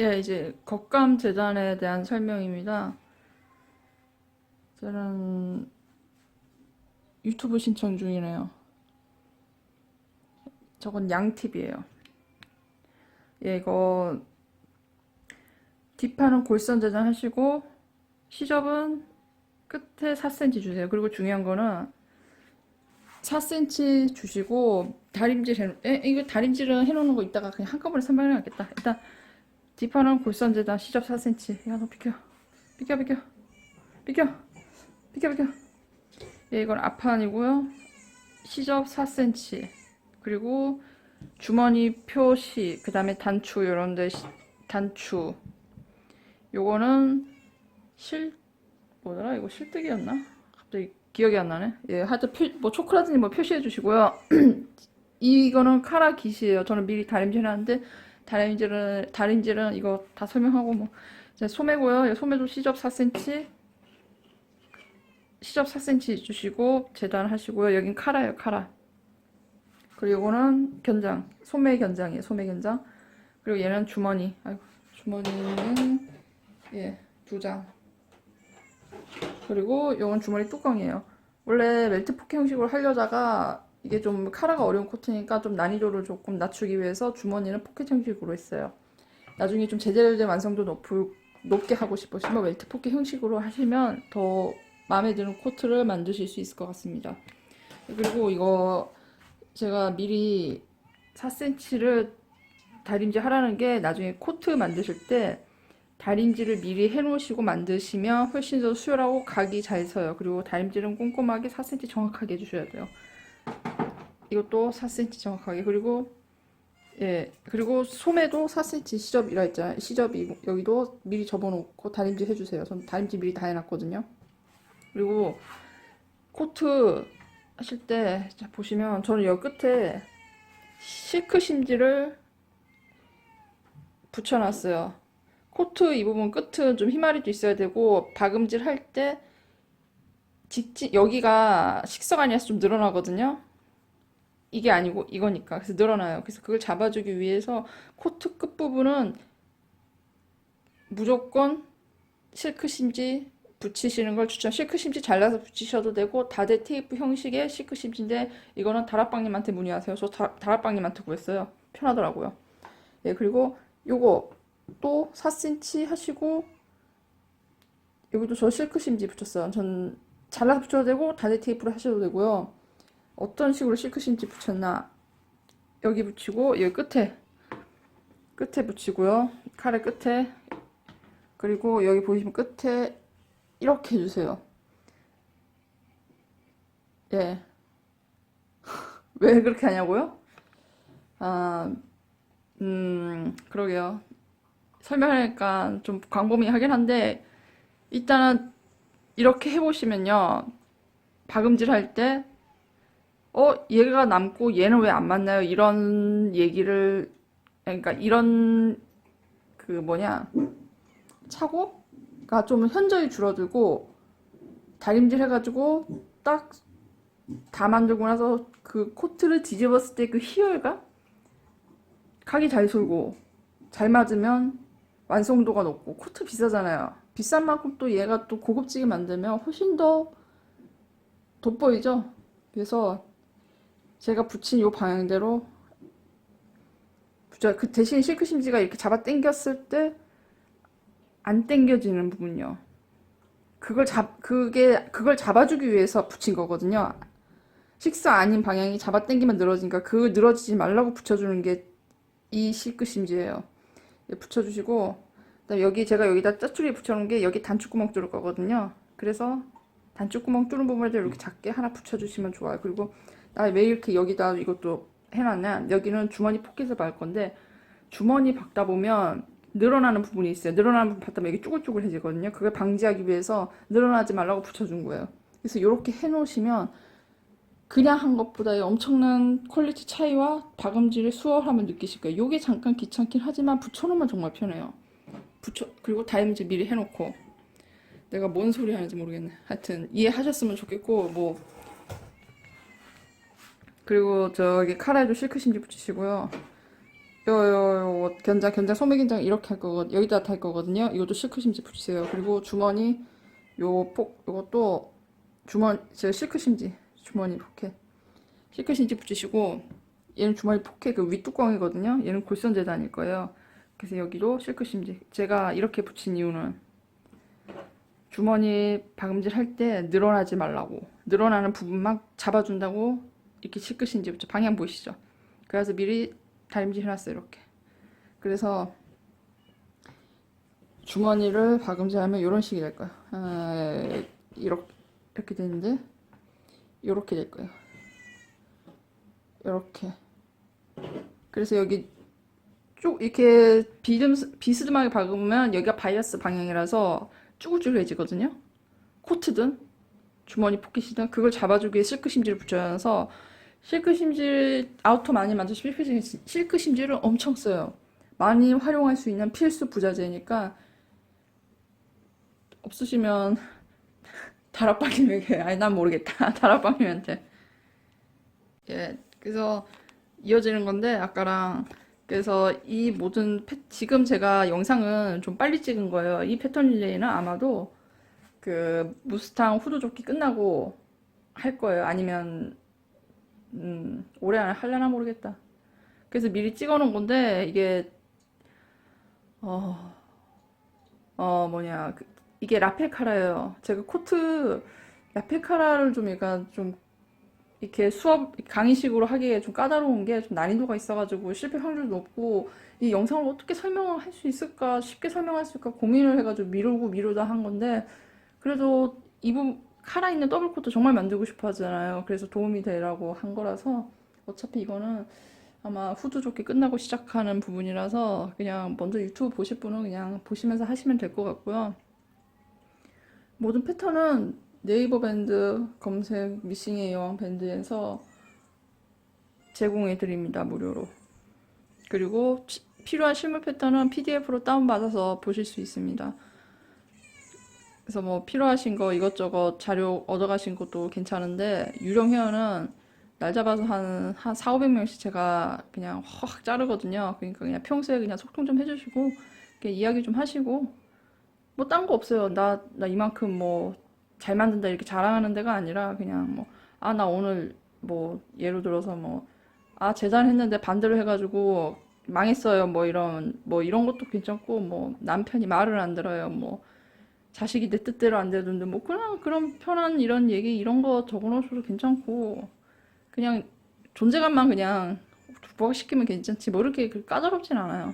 예, 이제 겉감 재단에 대한 설명입니다. 저는 유튜브 신청 중이네요. 저건 양팁이에요. 예, 이거 뒷판은 골선 재단 하시고 시접은 끝에 4cm 주세요. 그리고 중요한 거는 4cm 주시고 다림질 해, 에, 이거 다림질은 해놓는 거 이따가 그냥 한꺼번에 설명해야겠다. 일단 뒷판은 골선 재단 시접 4cm. 야, 너 비켜. 비켜, 비켜. 비켜. 비켜, 비켜. 예, 이건 앞판이고요. 시접 4cm. 그리고 주머니 표시, 그 다음에 단추, 요런데 시- 단추. 요거는 실, 뭐더라? 이거 실뜨기였나? 갑자기 기억이 안 나네. 예, 하여튼 표, 뭐 초콜릿은 뭐 표시해 주시고요. 이거는 카라 깃이에요. 저는 미리 다림질 해놨는데, 다림질은, 다림질은 이거 다 설명하고 뭐. 이제 소매고요. 예, 소매도 시접 4cm. 시접 4cm 주시고, 재단하시고요. 여긴 카라예요, 카라. 그리고 이거는 견장. 소매 견장이에요, 소매 견장. 그리고 얘는 주머니. 아이고, 주머니는, 예, 두 장. 그리고 이건 주머니 뚜껑이에요. 원래 멜트 포켓 형식으로 하려다가 이게 좀 카라가 어려운 코트니까 좀 난이도를 조금 낮추기 위해서 주머니는 포켓 형식으로 했어요. 나중에 좀 제대로된 완성도 높을, 높게 하고 싶으시면 멜트 포켓 형식으로 하시면 더 마음에 드는 코트를 만드실 수 있을 것 같습니다. 그리고 이거 제가 미리 4cm를 다림질 하라는 게 나중에 코트 만드실 때 다림질을 미리 해놓으시고 만드시면 훨씬 더 수월하고 각이 잘 서요. 그리고 다림질은 꼼꼼하게 4cm 정확하게 해주셔야 돼요. 이것도 4cm 정확하게. 그리고 예 그리고 소매도 4cm 시접이라 했잖아요. 시접이 여기도 미리 접어놓고 다림질 해주세요. 전 다림질 미리 다 해놨거든요. 그리고 코트 하실 때 자, 보시면 저는 여기 끝에 실크 심지를 붙여놨어요. 코트 이 부분 끝은 좀 희마리도 있어야 되고 박음질 할 때 직진 여기가 식성아니라서 좀 늘어나거든요. 이게 아니고 이거니까 그래서 늘어나요. 그래서 그걸 잡아주기 위해서 코트 끝 부분은 무조건 실크 심지 붙이시는 걸 추천. 실크 심지 잘라서 붙이셔도 되고 다대 테이프 형식의 실크 심지인데 이거는 다락방님한테 문의하세요. 저 다, 다락방님한테 구했어요. 편하더라고요. 예 그리고 요거 또 4cm 하시고 여기도 저 실크 심지 붙였어요. 전 잘라서 붙여도 되고 다대 테이프로 하셔도 되고요. 어떤 식으로 실크 심지 붙였나 여기 붙이고 여기 끝에 끝에 붙이고요. 칼의 끝에 그리고 여기 보시면 끝에 이렇게 해주세요. 예. 왜 그렇게 하냐고요? 아, 음, 그러게요. 설명하니까 좀 광범위하긴 한데 일단은 이렇게 해보시면요 박음질 할 때 어, 얘가 남고 얘는 왜안 맞나요? 이런 얘기를 그러니까 이런 그 뭐냐 착오가 좀 현저히 줄어들고 다림질 해가지고 딱 다 만들고 나서 그 코트를 뒤집었을 때 그 희열감 각이 잘 돌고 잘 맞으면 완성도가 높고 코트 비싸잖아요. 비싼 만큼 또 얘가 또 고급지게 만들면 훨씬 더 돋보이죠. 그래서 제가 붙인 요 방향대로 그 대신 실크 심지가 이렇게 잡아 당겼을 때 안 당겨지는 부분요. 그걸 잡 그게 그걸 잡아주기 위해서 붙인 거거든요. 식사 아닌 방향이 잡아 당기면 늘어지니까 그 늘어지지 말라고 붙여주는 게 이 실크 심지예요. 예, 붙여주시고 그다음에 여기 제가 여기다 짜투리 붙여놓은 게 여기 단추구멍 뚫을 거거든요. 그래서 단추구멍 뚫은 부분에도 이렇게 작게 하나 붙여주시면 좋아요. 그리고 나 왜 이렇게 여기다 이것도 해놨냐? 여기는 주머니 포켓을 발 건데 주머니 박다 보면 늘어나는 부분이 있어요. 늘어나는 부분 박다 보면 여기 쭈글쭈글해지거든요. 그걸 방지하기 위해서 늘어나지 말라고 붙여준 거예요. 그래서 이렇게 해놓으시면 그냥 한 것보다 엄청난 퀄리티 차이와 박음질의 수월함을 느끼실 거예요. 요게 잠깐 귀찮긴 하지만 붙여놓으면 정말 편해요. 붙여 그리고 다림질 미리 해놓고 내가 뭔 소리 하는지 모르겠네. 하여튼 이해하셨으면 좋겠고 뭐 그리고 저기 카라에도 실크 심지 붙이시고요. 요, 요, 요, 견장, 견장, 소매 견장 이렇게 할 거거든. 여기다 달 거거든요. 이것도 실크 심지 붙이세요. 그리고 주머니, 요 폭, 요것도 주머니, 제 실크 심지, 주머니 포켓. 실크 심지 붙이시고, 얘는 주머니 포켓 그 윗뚜껑이거든요. 얘는 골선제 다닐 거예요. 그래서 여기도 실크 심지. 제가 이렇게 붙인 이유는 주머니 박음질 할 때 늘어나지 말라고. 늘어나는 부분만 잡아준다고 이렇게 심지 붙여. 방향 보이시죠? 그래서 미리 다림질 해놨어요 이렇게 그래서 주머니를 박음질하면 이런 식이 될 거예요 아, 이렇게 이렇게 되는데 이렇게 될 거예요 이렇게 그래서 여기 쭉 이렇게 비듬 비스듬하게 박으면 여기가 바이어스 방향이라서 쭈글쭈글해지거든요 코트든 주머니 포켓이든 그걸 잡아주기 위해 실크 심지를 붙여서 실크 심질 아우터 많이 만져 실크 심질, 실크 심질을 엄청 써요. 많이 활용할 수 있는 필수 부자재니까 없으시면 다락방님에게 아니 난 모르겠다 다락방님한테 예 그래서 이어지는 건데 아까랑 그래서 이 모든 패, 지금 제가 영상은 좀 빨리 찍은 거예요. 이 패턴 릴레이는 아마도 그 무스탕 후드 조끼 끝나고 할 거예요. 아니면 음, 올해 안에 할려나 모르겠다. 그래서 미리 찍어 놓은 건데, 이게, 어, 어, 뭐냐, 그- 이게 라펠카라예요. 제가 코트, 라펠카라를 좀 약간 좀, 이렇게 수업, 강의식으로 하기에 좀 까다로운 게 좀 난이도가 있어가지고 실패 확률도 높고, 이 영상을 어떻게 설명을 할 수 있을까, 쉽게 설명할 수 있을까 고민을 해가지고 미루고 미루다 한 건데, 그래도 이 부, 카라 있는 더블 코트 정말 만들고 싶어 하잖아요. 그래서 도움이 되라고 한 거라서 어차피 이거는 아마 후드 조끼 끝나고 시작하는 부분이라서 그냥 먼저 유튜브 보실 분은 그냥 보시면서 하시면 될 것 같고요. 모든 패턴은 네이버 밴드 검색 미싱의 여왕 밴드에서 제공해 드립니다. 무료로. 그리고 치- 필요한 실물 패턴은 PDF로 다운받아서 보실 수 있습니다. 그래서 뭐 필요하신 거 이것저것 자료 얻어가신 것도 괜찮은데 유령 회원은 날 잡아서 한, 한 4, 500명씩 제가 그냥 확 자르거든요. 그러니까 그냥 평소에 그냥 소통 좀 해주시고 이야기 좀 하시고 뭐 딴 거 없어요. 나, 나 이만큼 뭐 잘 만든다 이렇게 자랑하는 데가 아니라 그냥 뭐 아, 나 오늘 뭐 예를 들어서 뭐 아, 재단 했는데 반대로 해가지고 망했어요. 뭐 이런 뭐 이런 것도 괜찮고 뭐 남편이 말을 안 들어요. 뭐 자식이 내 뜻대로 안 되던데 뭐 그냥 그런 편한 이런 얘기 이런 거 적어놓으셔도 괜찮고 그냥 존재감만 그냥 부각시키면 괜찮지 뭐 이렇게 그 까다롭진 않아요.